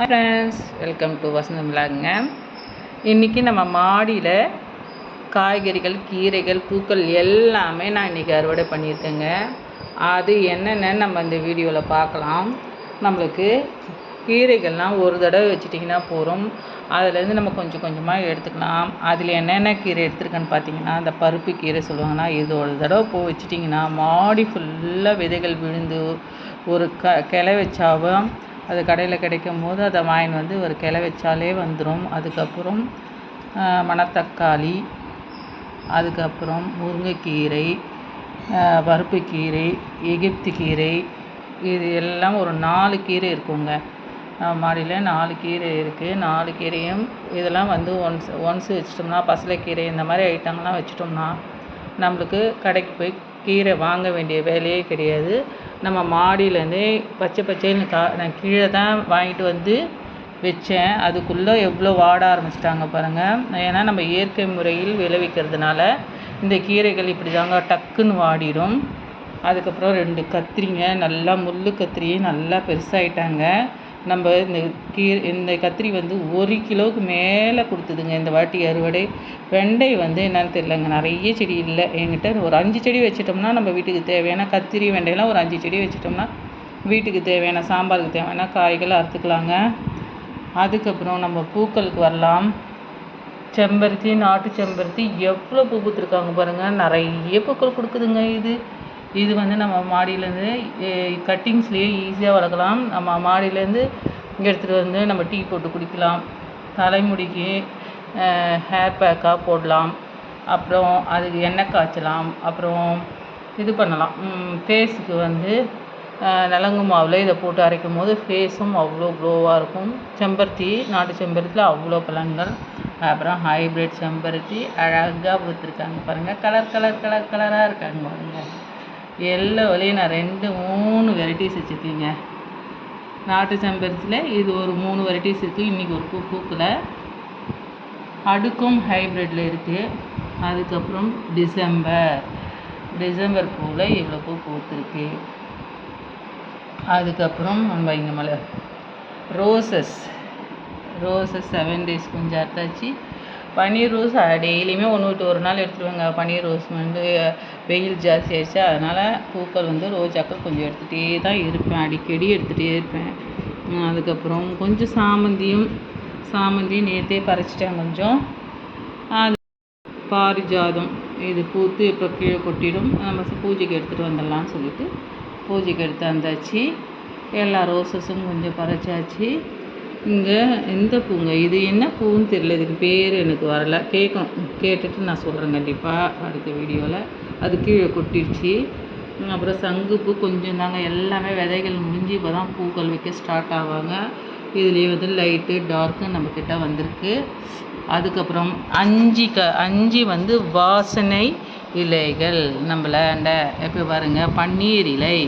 Friends welcome to வசந்தம் விழாங்க இன்றைக்கி நம்ம மாடியில் காய்கறிகள் கீரைகள் பூக்கள் எல்லாமே நான் இன்றைக்கி அறுவடை பண்ணியிருக்கேங்க. அது என்னென்னு நம்ம இந்த வீடியோவில் பார்க்கலாம். நம்மளுக்கு கீரைகள்லாம் ஒரு தடவை வச்சிட்டிங்கன்னா போதும். அதுலேருந்து நம்ம கொஞ்சம் கொஞ்சமாக எடுத்துக்கலாம். அதில் என்னென்ன கீரை எடுத்துருக்கேன்னு பார்த்தீங்கன்னா அந்த பருப்பு கீரை சொல்லுவாங்கன்னா இது ஒரு தடவை பூ வச்சிட்டிங்கன்னா மாடி ஃபுல்லாக விதைகள் விழுந்து ஒரு க கிளை வச்சாவும் அது கடையில் கிடைக்கும் போது அதை வாங்கின்னு வந்து ஒரு கிளை வச்சாலே வந்துடும் அதுக்கப்புறம் மணத்தக்காளி அதுக்கப்புறம் முருங்கைக்கீரை பருப்புக்கீரை எகிப்து கீரை இது எல்லாம் ஒரு நாலு கீரை இருக்குங்க. மாடியில் நாலு கீரை இருக்குது நாலு கீரையும் இதெல்லாம் வந்து ஒன்ஸ் ஒன்ஸ் வச்சிட்டோம்னா பசலைக்கீரை இந்த மாதிரி ஐட்டங்கள்லாம் வச்சிட்டோம்னா நம்மளுக்கு கடைக்கு போய் கீரை வாங்க வேண்டிய வேலையே கிடையாது. நம்ம மாடியிலேருந்தே பச்சை பச்சைன்னு கா நான் கீழே தான் வாங்கிட்டு வந்து வச்சேன். அதுக்குள்ளே எவ்வளோ வாட ஆரம்பிச்சிட்டாங்க பாருங்கள் ஏன்னா நம்ம இயற்கை முறையில் விளைவிக்கிறதுனால இந்த கீரைகள் இப்படி தாங்க டக்குன்னு வாடிடும். அதுக்கப்புறம் ரெண்டு கத்திரிங்க நல்லா முள் கத்திரி நல்லா பெருசாகிட்டாங்க நம்ம இந்த கீ இந்த கத்திரி வந்து ஒரு கிலோவுக்கு மேலே கொடுத்ததுங்க. இந்த வாட்டி அறுவடை. வெண்டை வந்து என்னன்னு தெரிலங்க நிறைய செடி இல்லை. என்கிட்ட ஒரு அஞ்சு செடி வச்சிட்டோம்னா நம்ம வீட்டுக்கு தேவையான கத்திரி வெண்டையெல்லாம் ஒரு அஞ்சு செடி வச்சிட்டோம்னா வீட்டுக்கு தேவையான சாம்பாருக்கு தேவையான காய்களை அறுத்துக்கலாங்க. அதுக்கப்புறம் நம்ம பூக்களுக்கு வரலாம். செம்பருத்தி நாட்டு செம்பருத்தி எவ்வளோ பூ பூத்துருக்காங்க பாருங்கள் நிறைய பூக்கள் கொடுக்குதுங்க இது. இது வந்து நம்ம மாடியிலேருந்து கட்டிங்ஸ்லேயே ஈஸியாக வளர்க்கலாம். நம்ம மாடியிலேருந்து எடுத்துகிட்டு வந்து நம்ம டீ போட்டு குடிக்கலாம். தலைமுடிக்கு ஹேர் பேக்காக போடலாம். அப்புறம் அதுக்கு எண்ணெய் காய்ச்சலாம். அப்புறம் இது பண்ணலாம். ஃபேஸுக்கு வந்து நலங்கு மாவில் இதை போட்டு அரைக்கும் போது ஃபேஸும் அவ்வளோ க்ளோவாக இருக்கும். செம்பருத்தி நாட்டு செம்பருத்தியில் அவ்வளோ பலன்கள். அப்புறம் ஹைப்ரிட் செம்பருத்தி அழகாக கொடுத்துருக்காங்க பாருங்கள் கலர் கலர் கலர் கலராக இருக்காங்க பாருங்கள் எல்லா வழியும் நான் ரெண்டு மூணு வெரைட்டிஸ் வச்சுருக்கேங்க. நாட்டு செம்பருத்தியில் இது ஒரு மூணு வெரைட்டிஸ் இருக்குது இன்றைக்கி ஒரு பூ பூக்கில். அடுக்கும் ஹைப்ரிட்டில் இருக்குது அதுக்கப்புறம் டிசம்பர். டிசம்பர் பூவில் இவ்வளோ பூ பூத்துருக்கு. அதுக்கப்புறம் நம்ம இங்கே மலை ரோசஸ் ரோசஸ் செவன் டேஸ் கொஞ்சம் அத்தாச்சு. பன்னீர் ரோஸ் டெய்லியுமே ஒன்று விட்டு ஒரு நாள் எடுத்துருவேங்க. பன்னீர் ரோஸ் வந்து வெயில் ஜாஸ்தி ஆயிடுச்சு. அதனால் பூக்கள் வந்து ரோஜாக்கள் கொஞ்சம் எடுத்துகிட்டே தான் இருப்பேன். அடிக்கடி எடுத்துகிட்டே இருப்பேன். அதுக்கப்புறம் கொஞ்சம் சாமந்தியும் சாமந்தியும் நேற்றே பறிச்சிட்டேன் கொஞ்சம். அது பாரிஜாதம் இது பூத்து இப்போ கீழே கொட்டிடும். நம்ம பூஜைக்கு எடுத்துகிட்டு வந்துடலான்னு சொல்லிட்டு பூஜைக்கு எடுத்து வந்தாச்சு. எல்லா ரோசஸும் கொஞ்சம் பறிச்சாச்சு. இங்கே இந்த பூங்க? இது என்ன பூன்னு தெரியல. இதுக்கு பேர் எனக்கு வரல. கேட்கணும் கேட்டுட்டு நான் சொல்கிறேன் கண்டிப்பாக அடுத்த வீடியோவில் அது கீழே கொட்டிடுச்சு அப்புறம் சங்குப்பூ கொஞ்சம் தாங்க. எல்லாமே விதைகள் முடிஞ்சு இப்போ தான் பூக்கள் வைக்க ஸ்டார்ட் ஆவாங்க. இதுலேயே வந்து லைட்டு டார்க்கு நம்மக்கிட்ட வந்திருக்கு. அதுக்கப்புறம் அஞ்சு க அஞ்சு வந்து வாசனை இலைகள் நம்மளாண்ட எப்போ பாருங்கள் பன்னீர் இலை.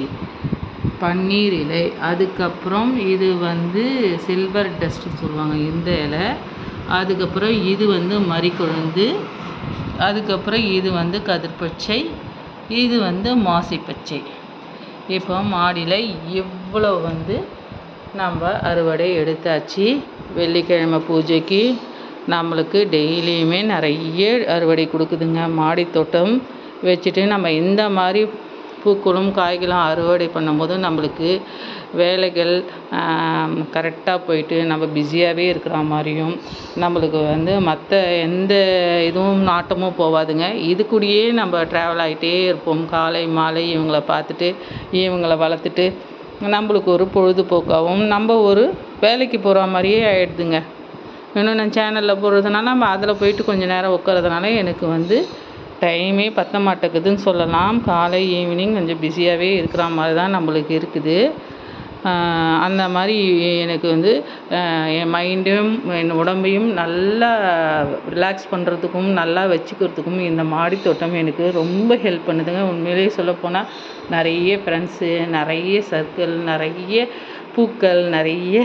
பன்னீர் இலை அதுக்கப்புறம் இது வந்து சில்வர் டஸ்ட்னு சொல்லுவாங்க இந்த இலை. அதுக்கப்புறம் இது வந்து மறிக்கொழுந்து அதுக்கப்புறம் இது வந்து கதிர்பச்சை இது வந்து மாசிப்பச்சை. இப்போ மாடியில் இவ்வளோ வந்து நம்ம அறுவடை எடுத்தாச்சு. வெள்ளிக்கிழமை பூஜைக்கு நம்மளுக்கு டெய்லியுமே நிறைய அறுவடை கொடுக்குதுங்க. மாடி தோட்டம் வச்சுட்டு நம்ம இந்த மாதிரி பூக்களும் காய்களும் அறுவடை பண்ணும்போது நம்மளுக்கு வேலைகள் கரெக்டாக போயிட்டு நம்ம பிஸியாகவே இருக்கிற மாதிரியும் நம்மளுக்கு வந்து மற்ற எந்த இதுவும் நாட்டமும் போகாதுங்க இது கூடயே நம்ம ட்ராவல் ஆகிட்டே இருப்போம். காலை மாலை இவங்கள பார்த்துட்டு இவங்கள வளர்த்துட்டு நம்மளுக்கு ஒரு பொழுதுபோக்காகவும் நம்ம ஒரு வேலைக்கு போகிற மாதிரியே ஆகிடுதுங்க இன்னும் நான் சேனலில் போடுறதுனால நம்ம அதில் போயிட்டு கொஞ்சம் நேரம் உட்காரதுனால எனக்கு வந்து டைமே பத்த மாட்டேங்குதுன்னு சொல்லலாம். காலை ஈவினிங் கொஞ்சம் பிஸியாகவே இருக்கிற மாதிரி தான் நம்மளுக்கு இருக்குது. அந்த மாதிரி எனக்கு வந்து என் மைண்டும் என் உடம்பையும் நல்லா ரிலாக்ஸ் பண்ணுறதுக்கும் நல்லா வச்சுக்கிறதுக்கும் இந்த மாடி தோட்டம் எனக்கு ரொம்ப ஹெல்ப் பண்ணுதுங்க. உண்மையிலேயே சொல்லப்போனால் நிறைய ஃப்ரெண்ட்ஸு நிறைய சர்க்கிள் நிறைய பூக்கள் நிறைய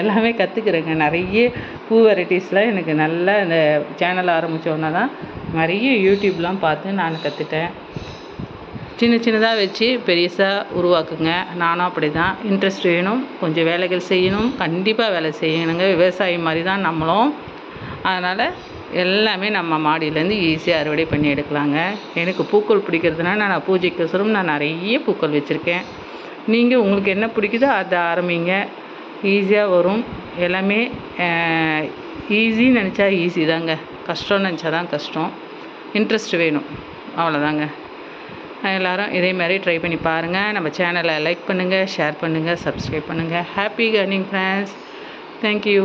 எல்லாமே கற்றுக்குறேங்க நிறைய பூ வெரைட்டிஸ்லாம் எனக்கு நல்லா இந்த சேனல் ஆரம்பித்தோன்னே தான் நிறைய யூடியூப்லாம் பார்த்து நான் கற்றுட்டேன் சின்ன சின்னதாக வச்சு பெருசாக உருவாக்குங்க. நானும் அப்படி தான் இன்ட்ரெஸ்ட் வேணும் கொஞ்சம் வேலைகள் செய்யணும் கண்டிப்பாக வேலை செய்யணுங்க. விவசாயி மாதிரி தான் நம்மளும். அதனால் எல்லாமே நம்ம மாடியிலேருந்து ஈஸியாக அறுவடை பண்ணி எடுக்கலாங்க. எனக்கு பூக்கள் பிடிக்கிறதுனால நான் பூஜைக்கோசரம் நான் நிறைய பூக்கள் வச்சுருக்கேன். நீங்கள் உங்களுக்கு என்ன பிடிக்குதோ அதை ஆரம்பிங்க. ஈஸியாக வரும். எல்லாமே ஈஸின்னு நினச்சா ஈஸி தாங்க. கஷ்டம்னு நினச்சா தான் கஷ்டம். இன்ட்ரெஸ்ட் வேணும். அவ்வளோதாங்க எல்லோரும் இதே மாதிரி ட்ரை பண்ணி பாருங்கள் நம்ம சேனலை லைக் பண்ணுங்கள் ஷேர் பண்ணுங்கள் சப்ஸ்கிரைப் பண்ணுங்கள் ஹாப்பி கர்னிங் ஃப்ரெண்ட்ஸ் தேங்க்யூ